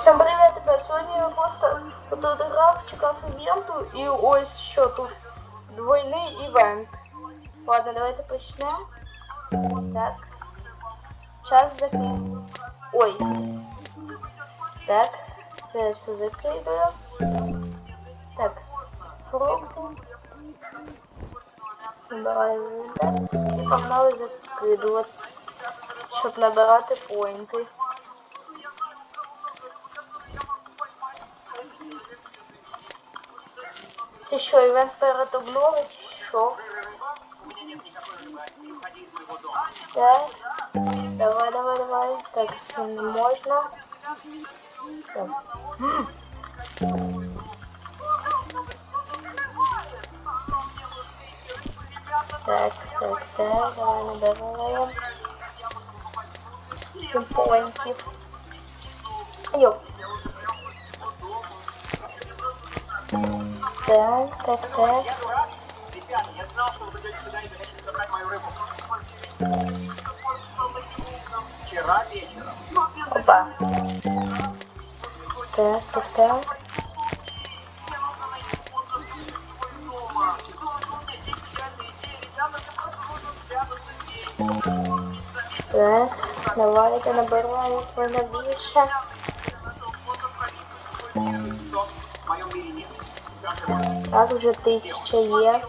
Всем привет, ребят! Сьогодні я просто тут грав, чекав івенту і ось що тут двойний івент. Ладно, давайте почнемо. Так. Час закинемо. Ой. Так. Це все закидаю. Так. Фрукти. Набираємо інвентар і погнали закидувати, щоб набирати поінти. Це що, івент перед обновою чи. Давай, давай, давай. Так, це не можна. Так. Так, так, так, давай набираємо. Симпоньків. Йоп. Рыбу. Вчера вечером. Опа. Так, так, так. Так, давайте набираємо більше. Так, вже тисяча є.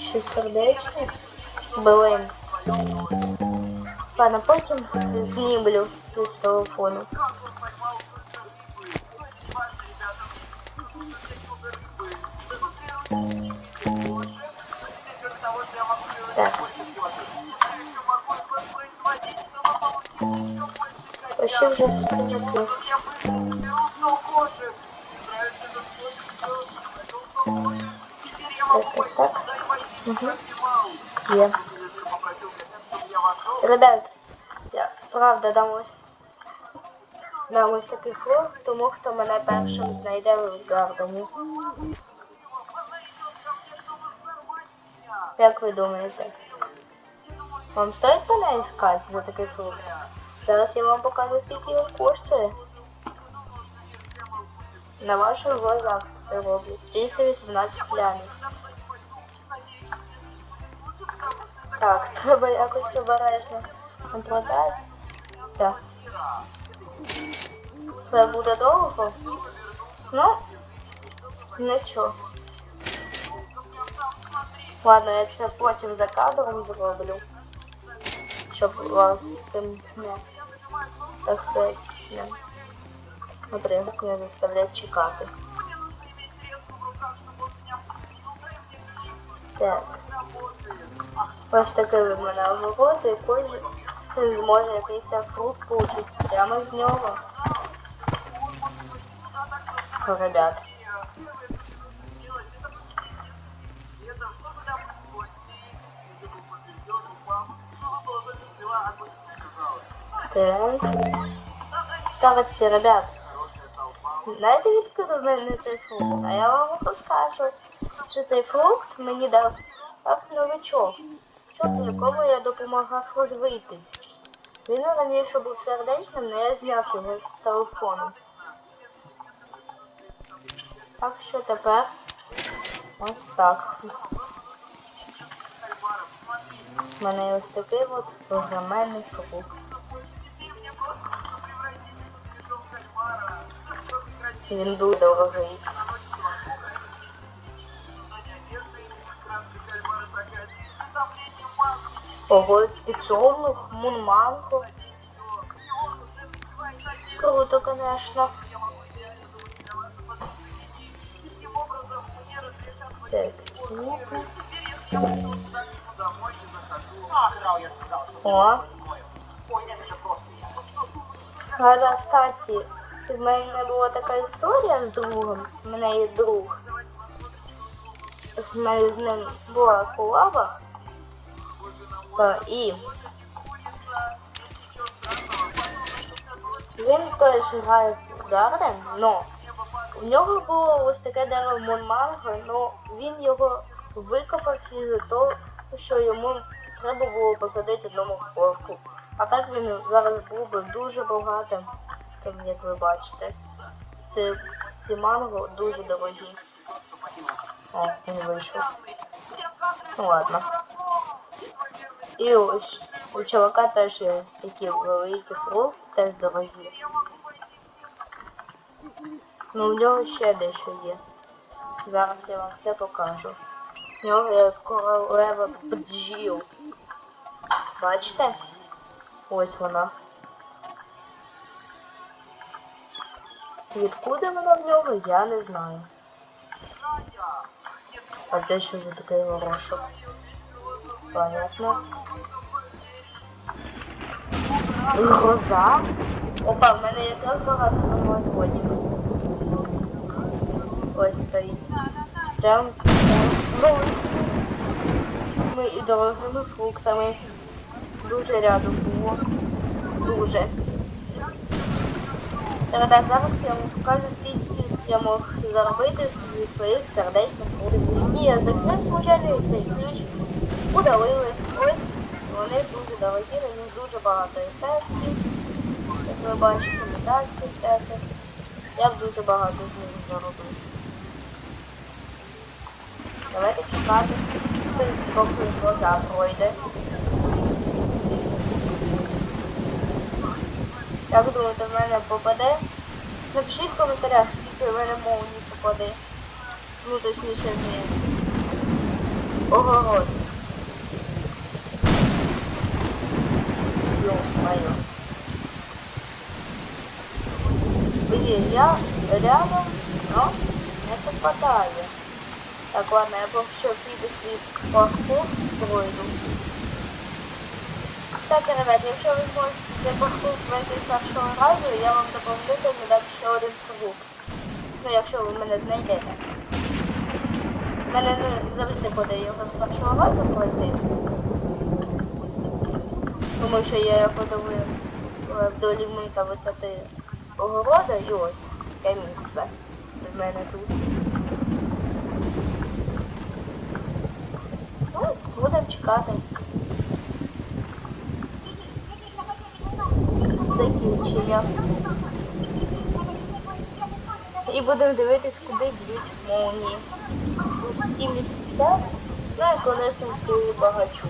Ще сердечко. Блин. Ладно, потім знімлю з телефону. Так. Ось вже все Так, так, так. Угу. Є. Ребят, я правда дам ось дам ось такий фрукт, тому хто мене першим знайде в гардені. Як ви думаєте? Вам стоїть мене іскати за такий фрукт? Зараз я вам покажу, скільки він коштує. На ваших глазах все роблю. 318 лямів. Так, треба якось обережно. Все. Це буде довго? Ну, нічого. Ладно, я це потім за кадром зроблю. Щоб вас тим не так сказати, не, наприклад, не заставлять чекати. Так. Ось такий в мене огород, і кожен зможе якийсь фрукт получити прямо з нього. Ребят. Так. Ставите, ребят. Знаєте, відкуди в мене цей фрукт? А я вам розкажу, що цей фрукт мені дав новичок. Щоб якому я допомагав розвитись. Він раніше був сердечним, але я зняв його з телефону. Так що тепер ось так. У мене ось такий от програменний фрукт. Він дуже дорогий. Ого, підсолнух, мунманго. Круто, конечно. Так, О. Гада, кстати, в мене була така історія з другом. У мене є друг. В мене з ним була колаба. Та, і він теж грає Гарден, но в нього було ось таке дерево Монманго, но він його викопав із-за того, що йому треба було посадити одному хлопку. А так він зараз був би дуже багатим, як ви бачите. Це ці манго дуже дорогі. О, він вийшов. Ну ладно. І ось у чувака теж є ось такі великі фрукти, теж дорогі. Ну, у нього ще дещо є. Зараз я вам це покажу. У нього є королева бджіл. Бачите? Ось вона. Відкуди вона в нього, я не знаю. А це що за такий горошок? Понятно. Гроза? Опа, в мене якраз багато самоотводів. Ось стоїть. Прям, прям ми і дорогими фруктами. Дуже рядом було. Дуже. Ребят, зараз я вам покажу, скільки я мог заробити зі своїх сердечних. І я закрив звичайно цей ключ, удалили. Ось вони дуже дорогі, на них дуже багато ефектів. Як ви бачите, всяких. Я б дуже багато з них заробив. Давайте чекати, поки глаза пройде. Як думаєте, в мене попаде? Напишіть в коментарях, скільки в мене молній попаде. Ну, точніше, не огород. Ё-моё. Я рядом, но не попадаю. Так, ладно, я поки що піду свій пройду. Так, ребят, якщо ви зможете цей паркур пройти з першого разу, я вам допоможу там дати ще один круг. Ну, якщо ви мене знайдете. Мене завжди буде його з першого разу пройти. Тому що я подивив е, вдоль ліміта висоти огорода і ось таке місце. В мене тут. Ну, будемо чекати. Закінчення. І будемо дивитись, куди б'ють молнії. Пусті місця. Ну і, звісно, цілий багачу.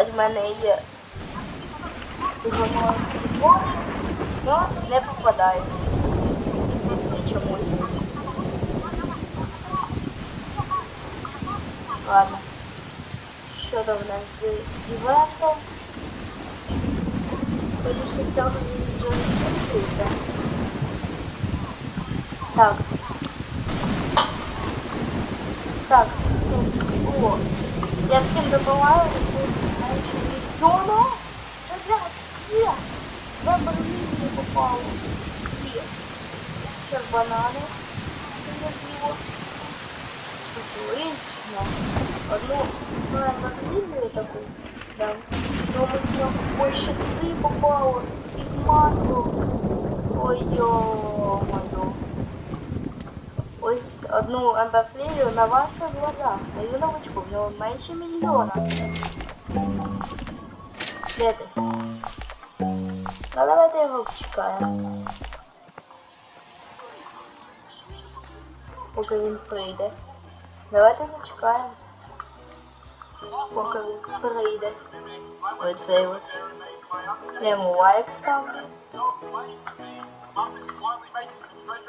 Ось в мене є телефони, але не попадає. Чомусь. Ладно. Що там в нас з івентом? Скоріше цього вже не. Так. Так, ну, о, я всім допомагаю, менше мільйона. Ребят, є! Два барвінки попало. Є. Ще банани. Це не зліво. Отлично. Одну барвінку таку. Да. Робиться. Ой, ще туди попало. І манго. Ой-ё-моё. Ось одну амберфлію на ваших глазах. Даю новичку, в нього менше мільйона. Де ти? Ну давайте його почекаємо. Поки він прийде. Давайте зачекаємо. Поки він прийде. Оцей от. Я йому лайк ставлю.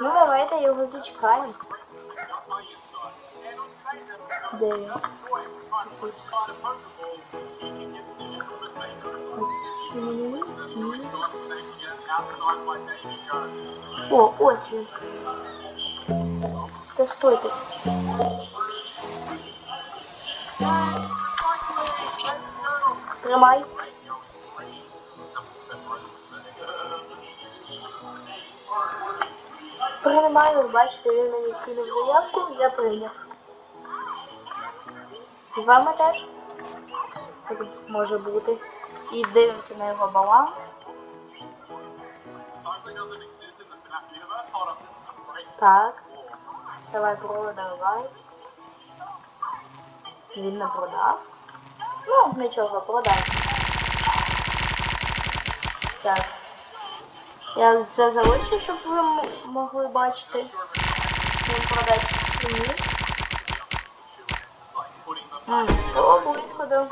Ну давайте його зачекаємо. Де він? Тут. О, ось він. Та стойте. Тримай. Приймаю, бачите, він мені кинув заявку, я прийняв. І вами теж так може бути. І дивимося на його баланс. Так. Давай продавай. Він не продав. Ну, нічого, продав. Так. Я це залишу, щоб ви могли бачити. Він продать ціні. М, То близько до.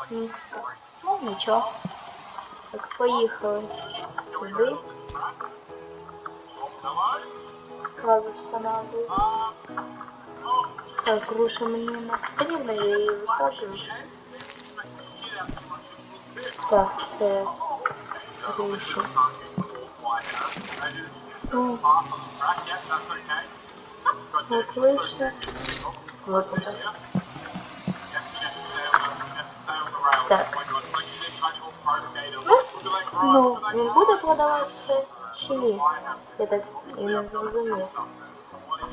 Ну нічого. Поїхали сюди. Сразу встановлюю. Так, груша мені не потрібна, я її викладую. Так, це груша. Ну, от вийшло. Викладаю. Так. Ну, він буде продаватися чи ні? Я так і не зрозумів.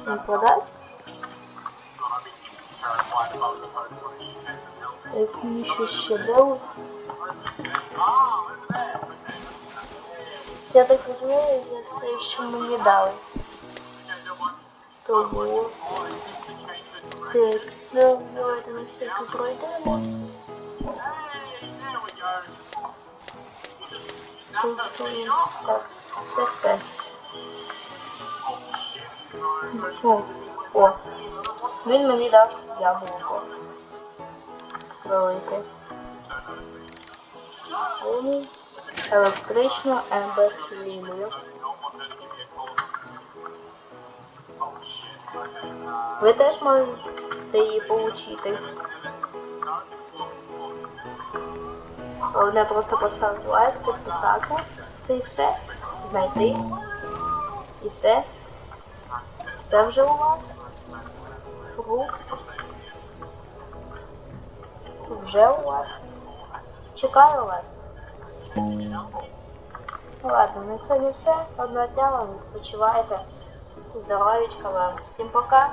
Він продасть? Так, мені щось ще дали. Я так розумію, це все, що мені дали. Тому... Так, ну, давайте на всякий пройдемо. Тобто, Так, це все. О. Він мені дав яблуко. Велике. Електричну ембер лінію. Ви теж можете її получити. Головне просто поставити лайк, підписатися. Це і все. Знайти. І все. Це вже у вас. Фрукт. Вже у вас. Чекаю вас. Ну ладно, на сьогодні все. Одного дня вам відпочивайте. Здоров'ячка вам. Всім пока.